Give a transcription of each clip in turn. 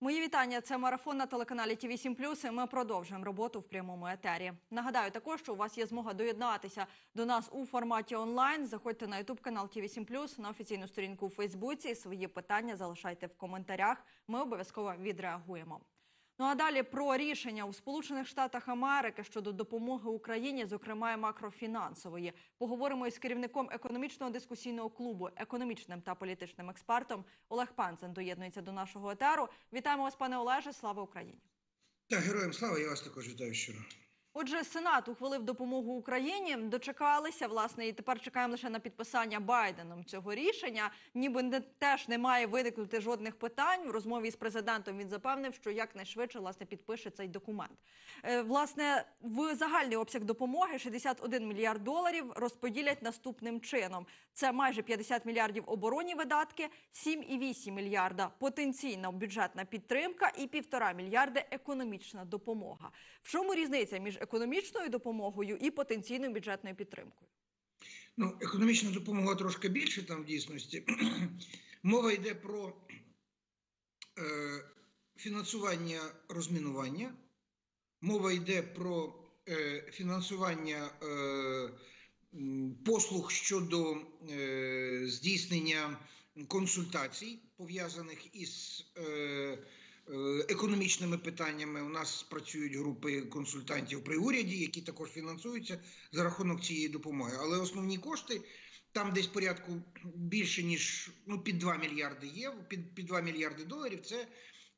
Мої вітання. Це марафон на телеканалі Ті 7 і Ми продовжуємо роботу в прямому етері. Нагадаю також, що у вас є змога доєднатися до нас у форматі онлайн. Заходьте на Ютуб канал Ті 7 на офіційну сторінку у Фейсбуці. Свої питання залишайте в коментарях. Ми обов'язково відреагуємо. Ну а далі про рішення у Сполучених Штатах Америки щодо допомоги Україні, зокрема і макрофінансової. Поговоримо із керівником економічного дискусійного клубу, економічним та політичним експертом Олег Панцен доєднується до нашого етеру. Вітаємо вас, пане Олеже. Слава Україні! Так, героям слава, я вас також вітаю щиро. Отже, Сенат ухвалив допомогу Україні. Дочекалися власне, і тепер чекаємо лише на підписання Байденом цього рішення. Ніби не теж не має виникнути жодних питань. В розмові з президентом він запевнив, що якнайшвидше власне підпише цей документ. Е, власне, в загальний обсяг допомоги 61 мільярд доларів розподілять наступним чином: це майже 50 мільярдів оборонні видатки, 7,8 мільярда потенційна бюджетна підтримка і півтора мільярди економічна допомога. В чому різниця між економічною допомогою і потенційною бюджетною підтримкою? Ну, економічна допомога трошки більше там в дійсності. Мова йде про е, фінансування розмінування, мова йде про е, фінансування е, послуг щодо е, здійснення консультацій, пов'язаних із е, економічними питаннями. У нас працюють групи консультантів при уряді, які також фінансуються за рахунок цієї допомоги. Але основні кошти там десь порядку більше ніж ну під 2 мільярди євро, під, під 2 мільярди доларів. Це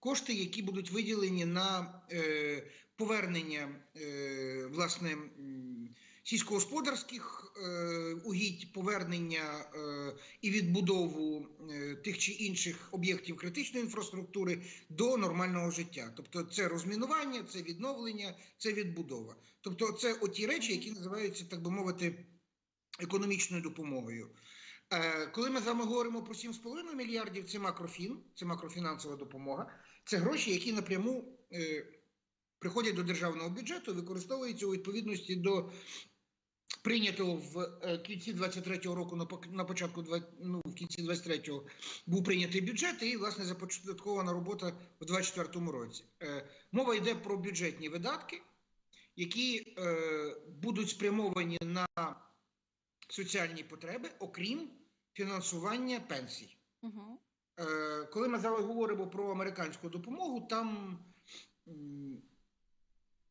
кошти, які будуть виділені на е, повернення е, власне. Сільськогосподарських е, угідь, повернення е, і відбудову е, тих чи інших об'єктів критичної інфраструктури до нормального життя. Тобто, це розмінування, це відновлення, це відбудова. Тобто, це оті речі, які називаються, так би мовити, економічною допомогою. Коли ми з вами говоримо про 7,5 мільярдів, це макрофін, це макрофінансова допомога. Це гроші, які напряму приходять до державного бюджету, використовуються у відповідності до прийнятого в е, кінці 23-го року, на початку ну, в кінці 23-го був прийнятий бюджет, і власне започаткована робота в 24-му році. Е, Мова йде про бюджетні видатки, які е, будуть спрямовані на соціальні потреби, окрім фінансування пенсій. Угу. Коли ми зараз говоримо про американську допомогу, там,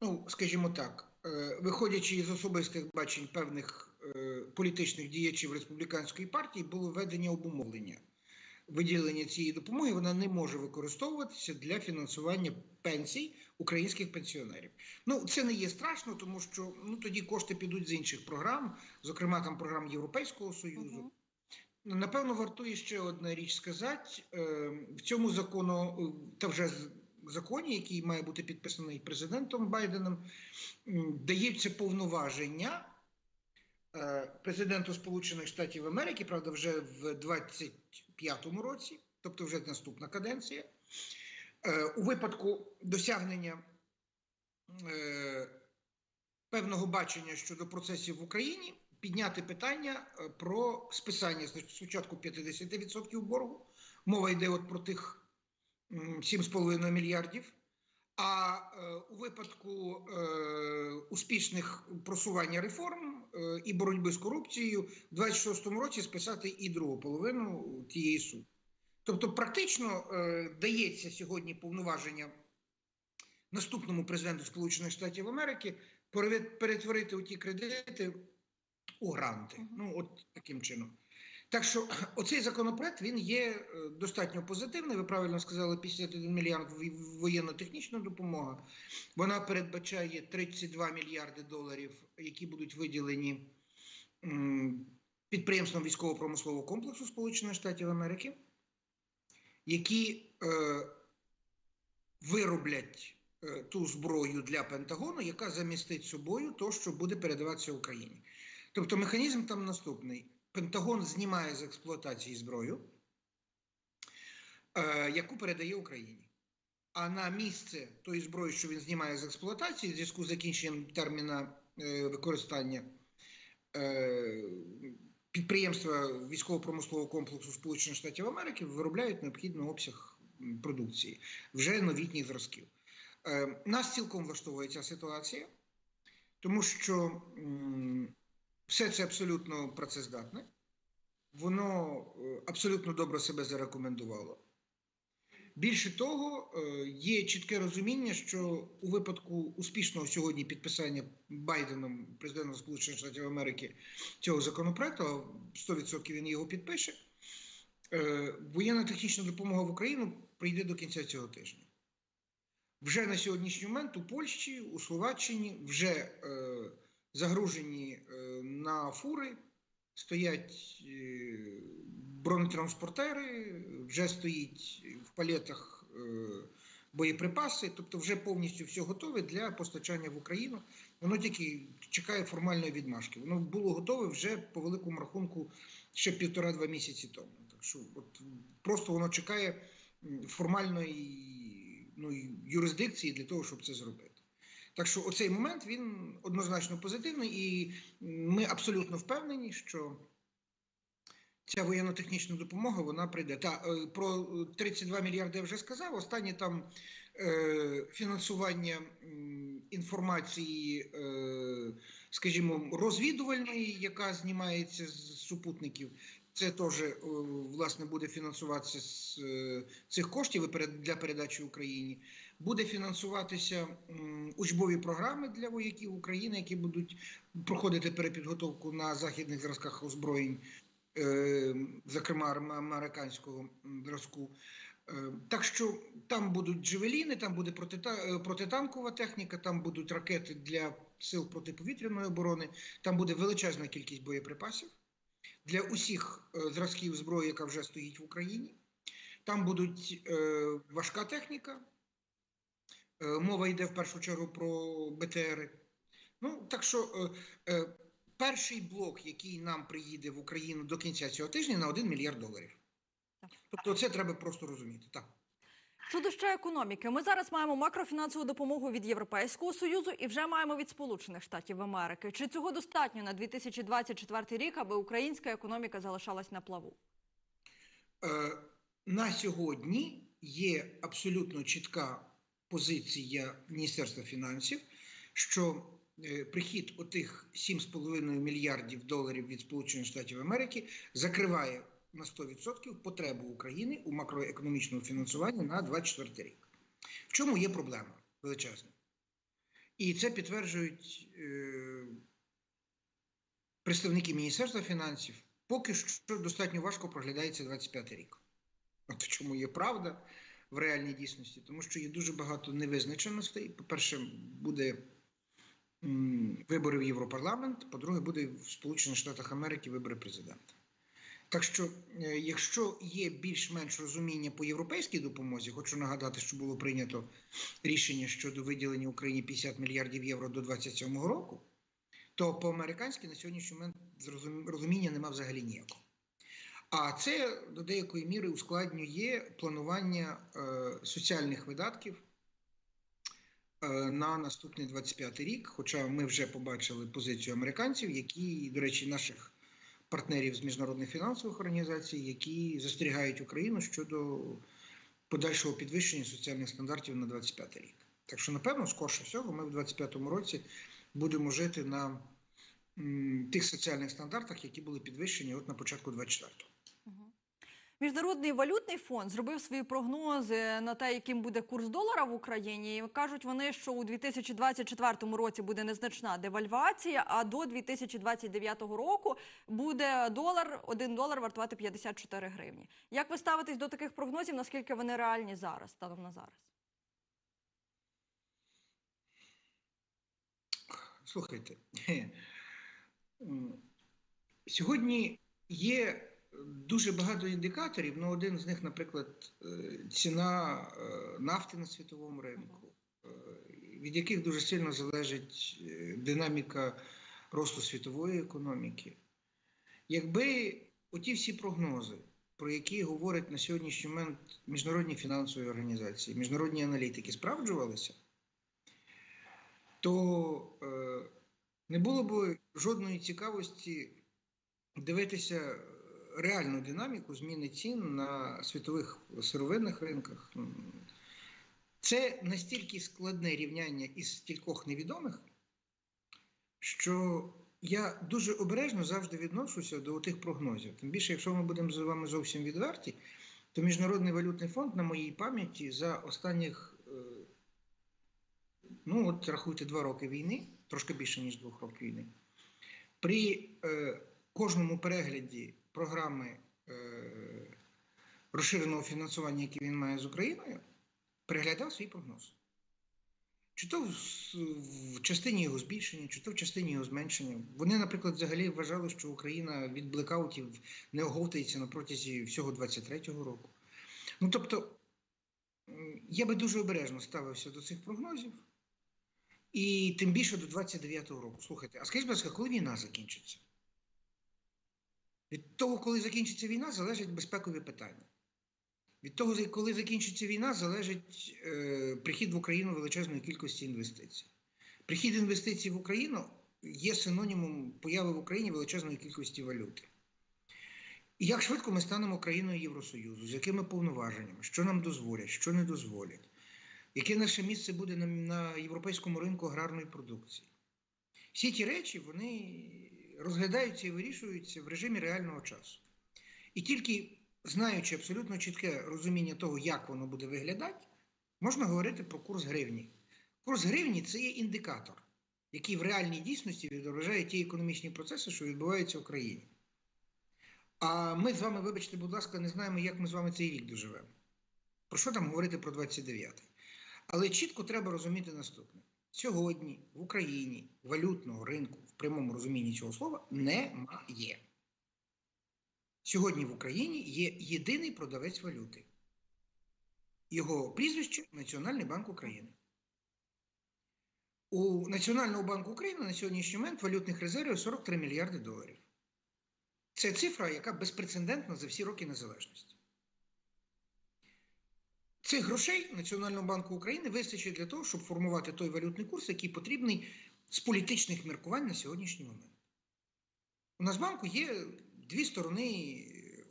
ну, скажімо так, е, виходячи із особистих бачень певних е, політичних діячів республіканської партії, було введення обумовлення. Виділення цієї допомоги вона не може використовуватися для фінансування пенсій українських пенсіонерів. Ну це не є страшно, тому що ну тоді кошти підуть з інших програм, зокрема там програм Європейського союзу. Ну, Напевно, вартує ще одна річ сказати. Е, В цьому закону, та вже законі, який має бути підписаний президентом Байденом, дається повноваження е, президенту Сполучених Штатів Америки, правда, вже в 25-му році, тобто вже наступна каденція, е, у випадку досягнення е, певного бачення щодо процесів в Україні підняти питання про списання спочатку 50% боргу. Мова йде от про тих 7,5 мільярдів. А е, у випадку е, успішних просування реформ е, і боротьби з корупцією в 26-му році списати і другу половину тієї суми. Тобто, практично дається сьогодні повноваження наступному президенту Сполучених Штатів Америки перетворити у ті кредити у гранти. Ну, от таким чином. Так що оцей законопроект він є е, достатньо позитивний. Ви правильно сказали, 51 мільярд воєнно-технічна допомога. Вона передбачає 32 мільярди доларів, які будуть виділені м, підприємствам військово-промислового комплексу Сполучених Штатів Америки, які е, вироблять е, ту зброю для Пентагону, яка замістить собою то, що буде передаватися Україні. Тобто механізм там наступний: Пентагон знімає з експлуатації зброю, е, яку передає Україні. А на місце тої зброї, що він знімає з експлуатації, в зв'язку з закінченням терміна е, використання е, підприємства військово-промислового комплексу Сполучених Штатів Америки виробляють необхідний обсяг продукції, вже новітніх зразків. Е, Нас цілком влаштовує ця ситуація, тому що м, все це абсолютно працездатне, воно е, абсолютно добре себе зарекомендувало. Більше того, е, є чітке розуміння, що у випадку успішного сьогодні підписання Байденом, президентом Сполучених Штатів Америки, цього законопроекту, а 100% він його підпише, е, воєнно-технічна допомога в Україну прийде до кінця цього тижня. Вже на сьогоднішній момент у Польщі, у Словаччині вже загружені е, на фури, стоять е, бронетранспортери, вже стоїть в палетах е, боєприпаси, тобто вже повністю все готове для постачання в Україну. Воно тільки чекає формальної відмашки. Воно було готове вже по великому рахунку ще півтора-два місяці тому. Так що от просто воно чекає формальної ну, юрисдикції для того, щоб це зробити. Так що оцей момент він однозначно позитивний, і ми абсолютно впевнені, що ця воєнно-технічна допомога вона прийде. Та е, про 32 мільярди я вже сказав. Останнє там е, фінансування інформації, е, скажімо, розвідувальної, яка знімається з супутників. Це теж е, власне буде фінансуватися з е, цих коштів для передачі Україні. Буде фінансуватися учбові програми для вояків України, які будуть проходити перепідготовку на західних зразках озброєнь, е, зокрема американського зразку. Е, Так що там будуть джевеліни, там буде е, протитанкова техніка, там будуть ракети для сил протиповітряної оборони, там буде величезна кількість боєприпасів для усіх зразків зброї, яка вже стоїть в Україні. Там будуть важка техніка. Е, мова йде в першу чергу про БТРи. Ну, так що е, е, перший блок, який нам приїде в Україну до кінця цього тижня, на 1 мільярд доларів. Так. Тобто, це треба просто розуміти. Так. Щодо ще економіки, ми зараз маємо макрофінансову допомогу від Європейського союзу і вже маємо від Сполучених Штатів Америки. Чи цього достатньо на 2024 рік, аби українська економіка залишалась на плаву? Е, на сьогодні є абсолютно чітка позиція Міністерства фінансів, що е, прихід отих 7,5 мільярдів доларів від Сполучених Штатів Америки закриває на 100% потребу України у макроекономічному фінансуванні на 2024 рік. В чому є проблема величезна? І це підтверджують е, представники Міністерства фінансів. Поки що достатньо важко проглядається 25 рік. От в чому є правда в реальній дійсності, тому що є дуже багато невизначеностей. По-перше, буде вибори в Європарламент, по-друге, буде в Сполучених Штатах Америки вибори президента. Так що, е, якщо є більш-менш розуміння по європейській допомозі, хочу нагадати, що було прийнято рішення щодо виділення Україні 50 мільярдів євро до 2027 року, то по-американськи на сьогоднішній момент розуміння нема взагалі ніякого. А це до деякої міри ускладнює планування е, соціальних видатків е, на наступний 25 рік. Хоча ми вже побачили позицію американців, які, до речі, наших партнерів з міжнародних фінансових організацій, які застерігають Україну щодо подальшого підвищення соціальних стандартів на 25 рік. Так що, напевно, скорше всього, ми в 25-му році будемо жити на тих соціальних стандартах, які були підвищені от на початку 24-го. Міжнародний валютний фонд зробив свої прогнози на те, яким буде курс долара в Україні. Кажуть вони, що у 2024 році буде незначна девальвація, а до 2029 року буде долар, один долар вартувати 54 гривні. Як ви ставитесь до таких прогнозів? Наскільки вони реальні зараз, станом на зараз? Слухайте, сьогодні є дуже багато індикаторів. Ну, один з них, наприклад, е, ціна е, нафти на світовому ринку, е, від яких дуже сильно залежить динаміка росту світової економіки. Якби оті всі прогнози, про які говорять на сьогоднішній момент міжнародні фінансові організації, міжнародні аналітики, справджувалися, то е, не було б жодної цікавості дивитися реальну динаміку зміни цін на світових сировинних ринках. Це настільки складне рівняння із стількох невідомих, що я дуже обережно завжди відношуся до тих прогнозів. Тим більше, якщо ми будемо з вами зовсім відверті, то Міжнародний валютний фонд на моїй пам'яті за останніх, е, ну от рахуйте, два роки війни, трошки більше, ніж двох років війни, при е, кожному перегляді програми е, розширеного фінансування, яке він має з Україною, переглядав свій прогноз. Чи то в, в частині його збільшення, чи то в частині його зменшення. Вони, наприклад, взагалі вважали, що Україна від блекаутів не оговтається на протязі всього 23-го року. Ну тобто, я би дуже обережно ставився до цих прогнозів, і тим більше до 29-го року. Слухайте, а скажіть, будь ласка, коли війна закінчиться? Від того, коли закінчиться війна, залежать безпекові питання. Від того, коли закінчиться війна, залежить е, прихід в Україну величезної кількості інвестицій. Прихід інвестицій в Україну є синонімом появи в Україні величезної кількості валюти. І як швидко ми станемо країною Євросоюзу, з якими повноваженнями, що нам дозволять, що не дозволять, яке наше місце буде на, на європейському ринку аграрної продукції. Всі ті речі вони розглядаються і вирішуються в режимі реального часу. І тільки знаючи абсолютно чітке розуміння того, як воно буде виглядати, можна говорити про курс гривні. Курс гривні це є індикатор, який в реальній дійсності відображає ті економічні процеси, що відбуваються в країні. А ми з вами, вибачте, будь ласка, не знаємо, як ми з вами цей рік доживемо. Про що там говорити про 29-й? Але чітко треба розуміти наступне: сьогодні в Україні валютного ринку в прямому розумінні цього слова немає. Сьогодні в Україні є єдиний продавець валюти. Його прізвище Національний банк України. У Національного банку України на сьогоднішній момент валютних резервів 43 мільярди доларів. Це цифра, яка безпрецедентна за всі роки незалежності. Цих грошей Національного банку України вистачить для того, щоб формувати той валютний курс, який потрібний з політичних міркувань на сьогоднішній момент. У Нацбанку є дві сторони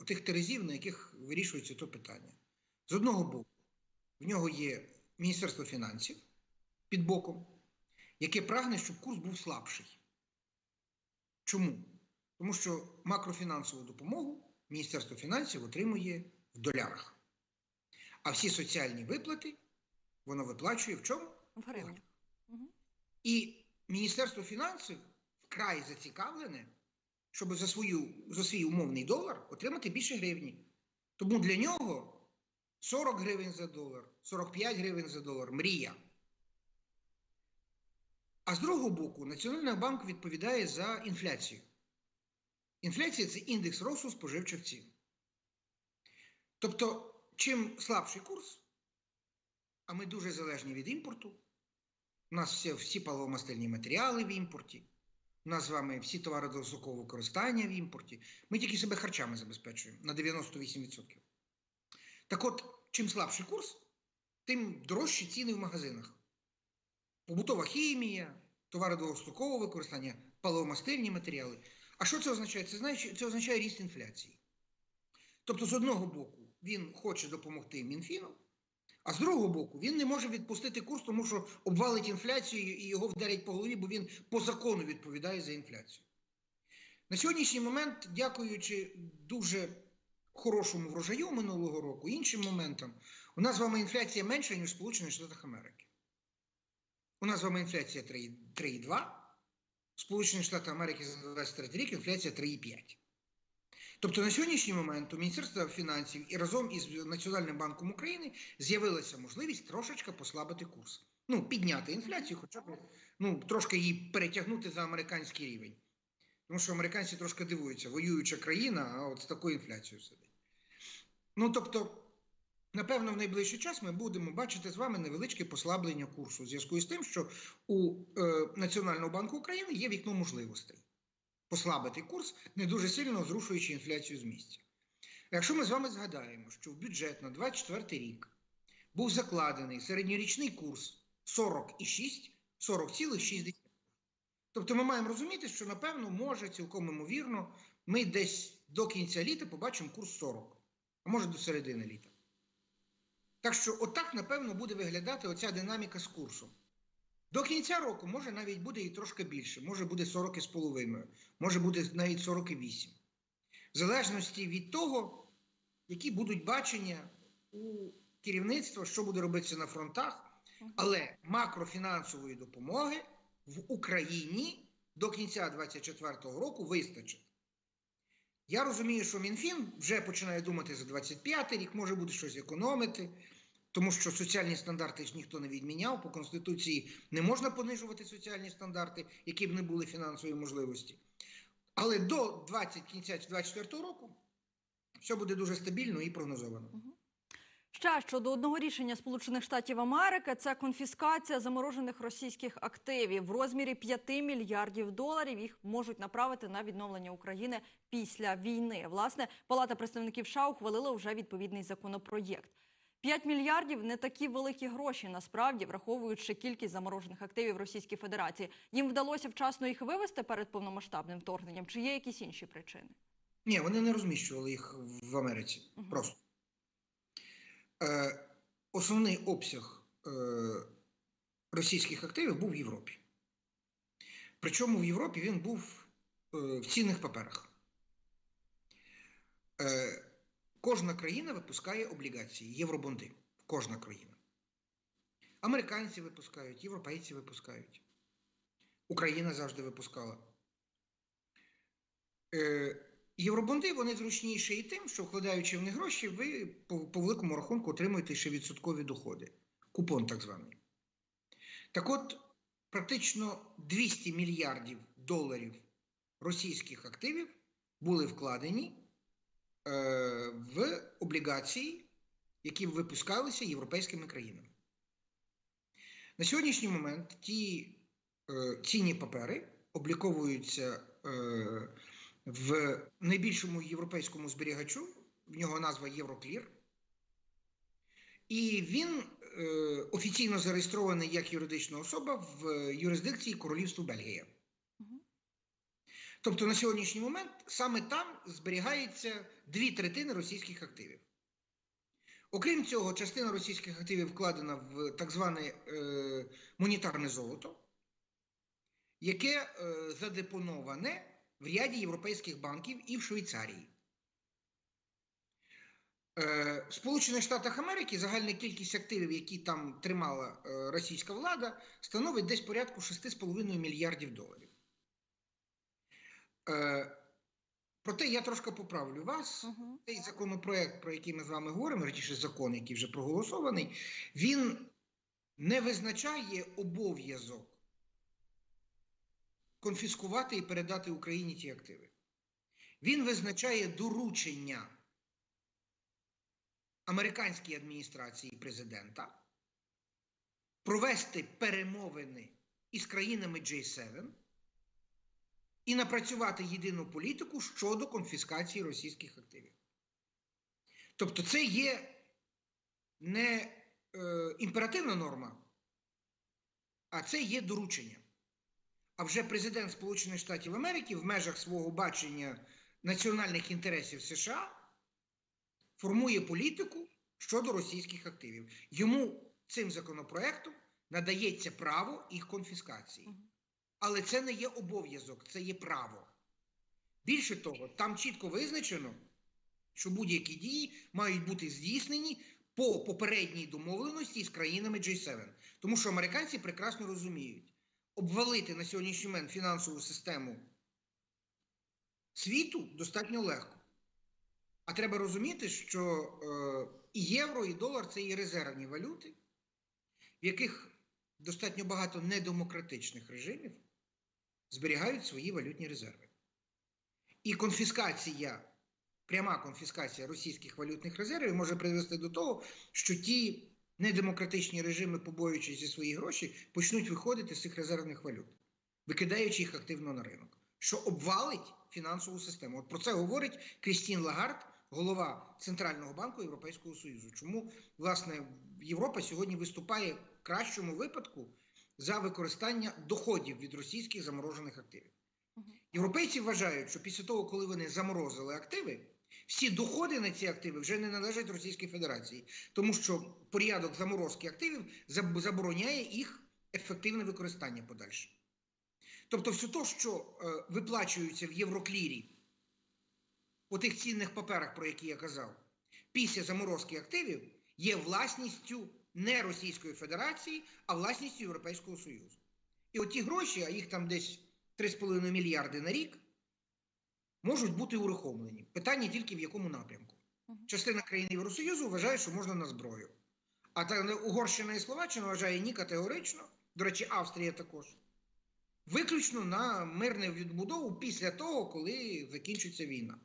тих терезів, на яких вирішується то питання. З одного боку, в нього є Міністерство фінансів під боком, яке прагне, щоб курс був слабший. Чому? Тому що макрофінансову допомогу Міністерство фінансів отримує в долярах. А всі соціальні виплати воно виплачує в чому? В гривні. І Міністерство фінансів вкрай зацікавлене, щоб за, свою, за свій умовний долар отримати більше гривні. Тому для нього 40 гривень за долар, 45 гривень за долар мрія. А з другого боку, Національний банк відповідає за інфляцію. Інфляція це індекс росту споживчих цін. Тобто, чим слабший курс, а ми дуже залежні від імпорту, у нас всі, всі паливомастильні матеріали в імпорті, у нас з вами всі товари до високого використання в імпорті. Ми тільки себе харчами забезпечуємо на 98%. Так от, чим слабший курс, тим дорожчі ціни в магазинах. Побутова хімія, товари до високого використання, паливомастильні матеріали. А що це означає? Це, це означає ріст інфляції. Тобто, з одного боку, він хоче допомогти Мінфіну, а з другого боку, він не може відпустити курс, тому що обвалить інфляцію і його вдарять по голові, бо він по закону відповідає за інфляцію. На сьогоднішній момент, дякуючи дуже хорошому врожаю минулого року, іншим моментам, у нас з вами інфляція менша, ніж в Сполучених Штатах Америки. У нас з вами інфляція 3,2, в Сполучених Штатах Америки за 23 рік інфляція 3,5. Тобто на сьогоднішній момент у Міністерства фінансів і разом із Національним банком України з'явилася можливість трошечки послабити курс. Ну, підняти інфляцію, хоча б ну, трошки її перетягнути за американський рівень. Тому що американці трошки дивуються, воююча країна, а от з такою інфляцією сидить. Ну, тобто, напевно, в найближчий час ми будемо бачити з вами невеличке послаблення курсу, в зв'язку з тим, що у е, Національного банку України є вікно можливостей послабити курс, не дуже сильно зрушуючи інфляцію з місця. Якщо ми з вами згадаємо, що в бюджет на 24 рік був закладений середньорічний курс 40,6, 40,6. Тобто ми маємо розуміти, що, напевно, може цілком імовірно, ми десь до кінця літа побачимо курс 40, а може до середини літа. Так що, отак, напевно, буде виглядати оця динаміка з курсом. До кінця року може навіть буде і трошки більше, може буде 40,5, може буде навіть 48. В залежності від того, які будуть бачення у керівництва, що буде робитися на фронтах, але макрофінансової допомоги в Україні до кінця 2024 року вистачить. Я розумію, що Мінфін вже починає думати за 25 рік, може буде щось економити, тому що соціальні стандарти ж ніхто не відміняв. По Конституції не можна понижувати соціальні стандарти, які б не були фінансової можливості. Але до 20 кінця 2024 року все буде дуже стабільно і прогнозовано. Ще щодо одного рішення Сполучених Штатів Америки це конфіскація заморожених російських активів в розмірі 5 мільярдів доларів. Їх можуть направити на відновлення України після війни. Власне, Палата представників США ухвалила вже відповідний законопроєкт. 5 мільярдів не такі великі гроші, насправді, враховуючи кількість заморожених активів Російській Федерації. Їм вдалося вчасно їх вивести перед повномасштабним вторгненням. Чи є якісь інші причини? Ні, вони не розміщували їх в Америці. Мгм. Просто. Е, основний обсяг е, російських активів був в Європі. Причому в Європі він був е, в цінних паперах. Е, кожна країна випускає облігації, євробонди. Кожна країна. Американці випускають, європейці випускають. Україна завжди випускала. Е, Євробонди вони зручніші і тим, що вкладаючи в них гроші, ви по, по великому рахунку отримуєте ще відсоткові доходи. Купон так званий. Так от, практично 200 мільярдів доларів російських активів були вкладені в облігації, які випускалися європейськими країнами. На сьогоднішній момент ті е, цінні папери обліковуються. Е, в найбільшому європейському зберігачу, в нього назва Євроклір. І він е, офіційно зареєстрований як юридична особа в юрисдикції Королівства Бельгія. Мгм. Тобто на сьогоднішній момент саме там зберігається дві третини російських активів. Окрім цього, частина російських активів вкладена в так зване е, монетарне золото, яке е, задепоноване в ряді європейських банків і в Швейцарії. Е, В Сполучених Штатах Америки загальна кількість активів, які там тримала е, російська влада, становить десь порядку 6,5 мільярдів доларів. Е, Проте я трошки поправлю вас. Мгм. Цей законопроект, про який ми з вами говоримо, речіше закон, який вже проголосований, він не визначає обов'язок конфіскувати і передати Україні ті активи. Він визначає доручення американській адміністрації президента провести перемовини із країнами J7 і напрацювати єдину політику щодо конфіскації російських активів. Тобто, це є не е, імперативна норма, а це є доручення. А вже президент Сполучених Штатів Америки в межах свого бачення національних інтересів США формує політику щодо російських активів. Йому цим законопроектом надається право їх конфіскації. Але це не є обов'язок, це є право. Більше того, там чітко визначено, що будь-які дії мають бути здійснені по попередній домовленості з країнами G7. Тому що американці прекрасно розуміють, обвалити на сьогоднішній момент фінансову систему світу достатньо легко. А треба розуміти, що е, і євро, і долар це є резервні валюти, в яких достатньо багато недемократичних режимів зберігають свої валютні резерви. І конфіскація, пряма конфіскація російських валютних резервів може привести до того, що ті недемократичні режими, побоюючись зі свої гроші, почнуть виходити з цих резервних валют, викидаючи їх активно на ринок, що обвалить фінансову систему. От про це говорить Крістін Лагард, голова Центрального банку Європейського Союзу. Чому власне Європа сьогодні виступає в кращому випадку за використання доходів від російських заморожених активів? Європейці вважають, що після того, коли вони заморозили активи, всі доходи на ці активи вже не належать Російській Федерації, тому що порядок заморозки активів забороняє їх ефективне використання подальше. Тобто, все те, що е, виплачується в Євроклірі у тих цінних паперах, про які я казав, після заморозки активів, є власністю не Російської Федерації, а власністю Європейського Союзу. І оті гроші, а їх там десь 3,5 мільярди на рік, можуть бути ураховлені. Питання тільки в якому напрямку. Частина країн Євросоюзу вважає, що можна на зброю. А та Угорщина і Словаччина вважає ні категорично, до речі, Австрія також. Виключно на мирну відбудову після того, коли закінчиться війна.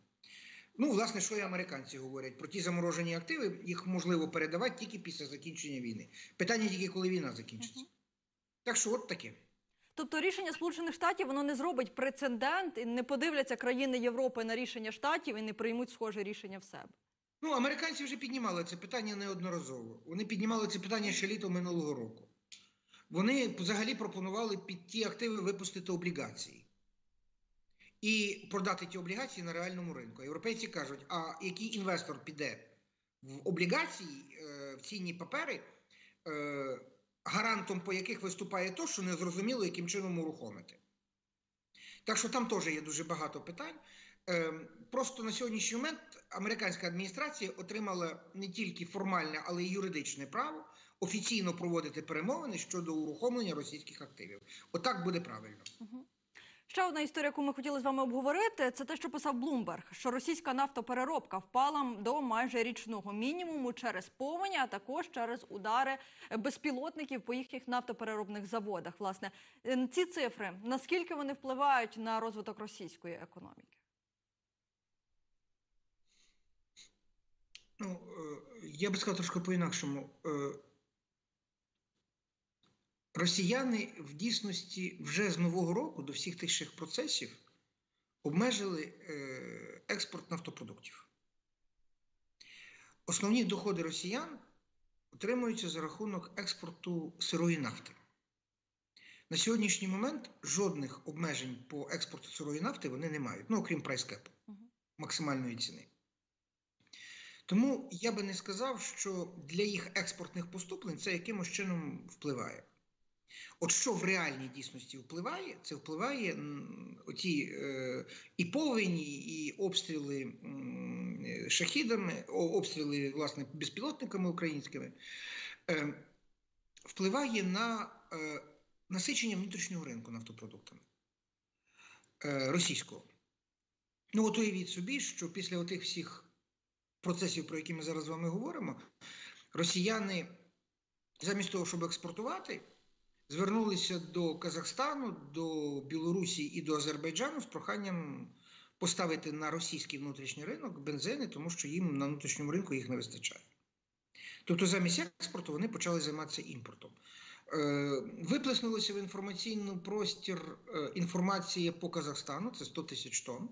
Ну, власне, що і американці говорять про ті заморожені активи, їх можливо передавати тільки після закінчення війни. Питання тільки, коли війна закінчиться. Мгм. Так що, от таке. Тобто рішення Сполучених Штатів воно не зробить прецедент і не подивляться країни Європи на рішення штатів і не приймуть схоже рішення в себе. Ну, американці вже піднімали це питання неодноразово. Вони піднімали це питання ще літом минулого року. Вони взагалі пропонували під ті активи випустити облігації і продати ті облігації на реальному ринку. Європейці кажуть: а який інвестор піде в облігації, е, в цінні папери, е, гарантом по яких виступає то, що не зрозуміло, яким чином урухомити. Так що там теж є дуже багато питань. Ем, Просто на сьогоднішній момент американська адміністрація отримала не тільки формальне, але й юридичне право офіційно проводити перемовини щодо урухомлення російських активів. Отак буде правильно. Ще одна історія, яку ми хотіли з вами обговорити, це те, що писав Блумберг, що російська нафтопереробка впала до майже річного мінімуму через повені, а також через удари безпілотників по їхніх нафтопереробних заводах. Власне, Е, ці цифри наскільки вони впливають на розвиток російської економіки? Ну, е, я би сказав трошки по-інакшому. Е, Росіяни в дійсності вже з нового року до всіх тих процесів обмежили е, експорт нафтопродуктів. Основні доходи росіян отримуються за рахунок експорту сирої нафти. На сьогоднішній момент жодних обмежень по експорту сирої нафти вони не мають, ну окрім прайскепу максимальної ціни. Тому я би не сказав, що для їх експортних поступлень це якимось чином впливає. От що в реальній дійсності впливає, це впливає оті е, і повені, і обстріли шахідами, обстріли власне безпілотниками українськими, е, впливає на е, насичення внутрішнього ринку нафтопродуктами е, російського. Ну, от уявіть собі, що після отих всіх процесів, про які ми зараз з вами говоримо, росіяни замість того, щоб експортувати, звернулися до Казахстану, до Білорусі і до Азербайджану з проханням поставити на російський внутрішній ринок бензини, тому що їм на внутрішньому ринку їх не вистачає. Тобто, замість експорту вони почали займатися імпортом. Е, Виплеснулася в інформаційний простір е, інформація по Казахстану, це 100 тисяч тонн.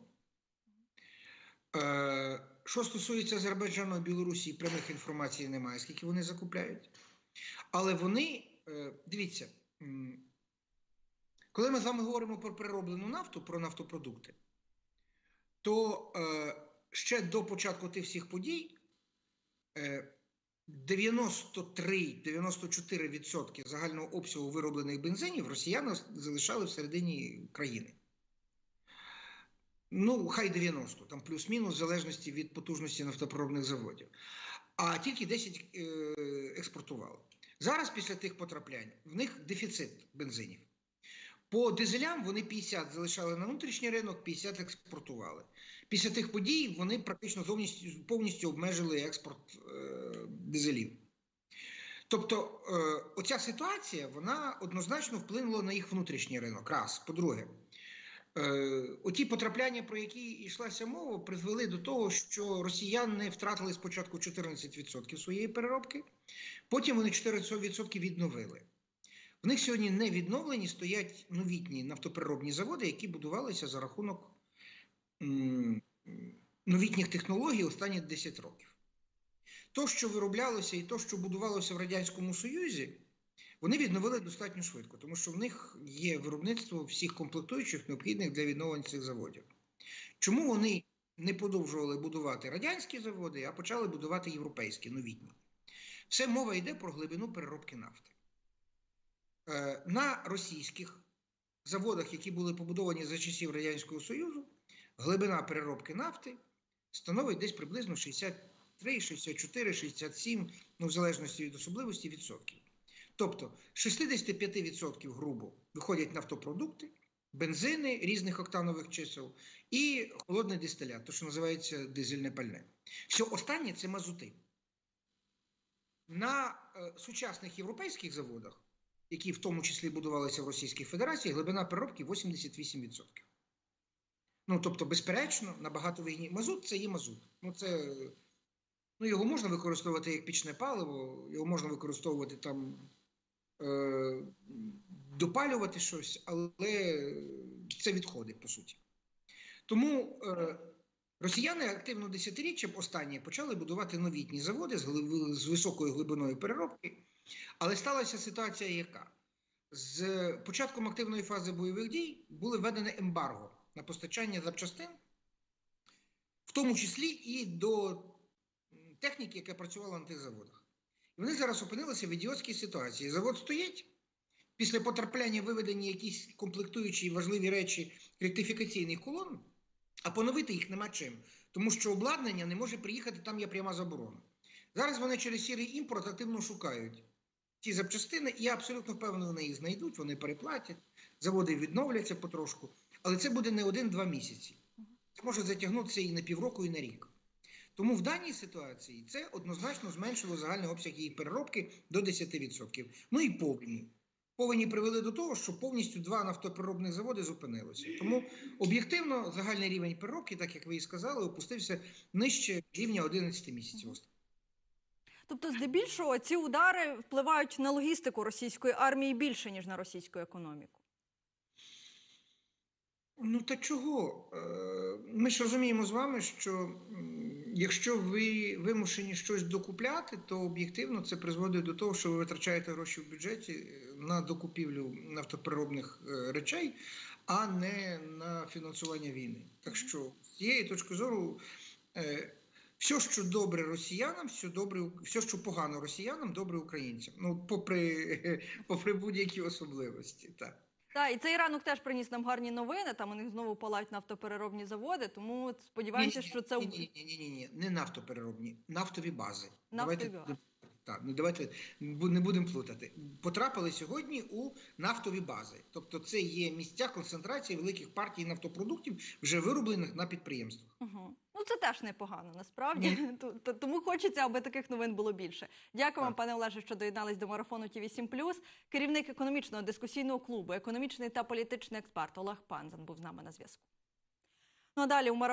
Е, Що стосується Азербайджану і Білорусі, прямих інформацій немає, скільки вони закупляють. Але вони, дивіться, коли ми з вами говоримо про перероблену нафту, про нафтопродукти, то е, ще до початку тих всіх подій е, 93-94% загального обсягу вироблених бензинів росіяни залишали всередині країни. Ну, хай 90, там плюс-мінус, в залежності від потужності нафтопереробних заводів. А тільки 10 е, експортували. Зараз, після тих потраплянь, в них дефіцит бензинів. По дизелям вони 50 залишали на внутрішній ринок, 50 експортували. Після тих подій вони практично зовністю, повністю обмежили експорт е, дизелів. Тобто, е, оця ситуація вона однозначно вплинула на їх внутрішній ринок. Раз. По-друге, оті потрапляння, про які йшлася мова, призвели до того, що росіяни втратили спочатку 14% своєї переробки, потім вони 4% відновили. В них сьогодні не відновлені стоять новітні нафтопереробні заводи, які будувалися за рахунок новітніх технологій останні 10 років. То, що вироблялося, і то, що будувалося в Радянському Союзі, вони відновили достатньо швидко, тому що в них є виробництво всіх комплектуючих необхідних для відновлення цих заводів. Чому вони не продовжували будувати радянські заводи, а почали будувати європейські новітні? Все мова йде про глибину переробки нафти. Е, На російських заводах, які були побудовані за часів Радянського Союзу, глибина переробки нафти становить десь приблизно 63, 64, 67, ну, в залежності від особливості відсотків. Тобто 65% грубо виходять нафтопродукти, бензини різних октанових чисел і холодний дистилят, то що називається дизельне пальне. Все останнє це мазути. На е, сучасних європейських заводах, які в тому числі будувалися в Російській Федерації, глибина переробки 88%. Ну, тобто, безперечно, набагато вигідні. Мазут це є мазут. Ну, це, ну, його можна використовувати як пічне паливо, його можна використовувати там, допалювати щось, але це відходи, по суті. Тому е, росіяни активно десятиріччям останні почали будувати новітні заводи з, високою глибиною переробки. Але сталася ситуація яка? З початком активної фази бойових дій були введене ембарго на постачання запчастин, в тому числі і до техніки, яка працювала на тих заводах. І вони зараз опинилися в ідіотській ситуації. Завод стоїть, після потрапляння виведені якісь комплектуючі важливі речі ректифікаційних колон, а поновити їх нема чим, тому що обладнання не може приїхати, там є пряма заборона. Зараз вони через сірий імпорт активно шукають ті запчастини, і я абсолютно впевнений, вони їх знайдуть, вони переплатять, заводи відновляться потрошку. Але це буде не один-два місяці. Це може затягнутися і на півроку, і на рік. Тому в даній ситуації це однозначно зменшило загальний обсяг її переробки до 10%. Ну і повені. Повені привели до того, що повністю два нафтопереробних заводи зупинилися. Тому об'єктивно загальний рівень переробки, так як ви і сказали, опустився нижче рівня 11 місяців. Тобто, здебільшого, ці удари впливають на логістику російської армії більше ніж на російську економіку. Ну та чого? Е, Ми ж розуміємо з вами, що якщо ви вимушені щось докупляти, то об'єктивно це призводить до того, що ви витрачаєте гроші в бюджеті е, на докупівлю нафтопереробних е, речей, а не на фінансування війни. Так що з цієї точки зору. е, Все, що добре росіянам, все добре, все, що погано росіянам, добре українцям. Ну, попри, попри будь-які особливості. Так. Так, і цей ранок теж приніс нам гарні новини. Там у них знову палають нафтопереробні заводи. Тому сподіваємося, що це ні, ні, ні, ні, ні, не нафтопереробні, нафтові бази. Нафтові давайте, бази. Так, ну давайте не будемо плутати. Потрапили сьогодні у нафтові бази. Тобто, це є місця концентрації великих партій нафтопродуктів, вже вироблених на підприємствах. Угу. Ну це теж непогано, насправді. Тому хочеться, аби таких новин було більше. Дякую вам, пане Олеже, що доєднались до марафону ТІВІ 7 Керівник економічного дискусійного клубу, економічний та політичний експерт Олег Панзан був з нами на зв'язку. Ну а далі у марафоні.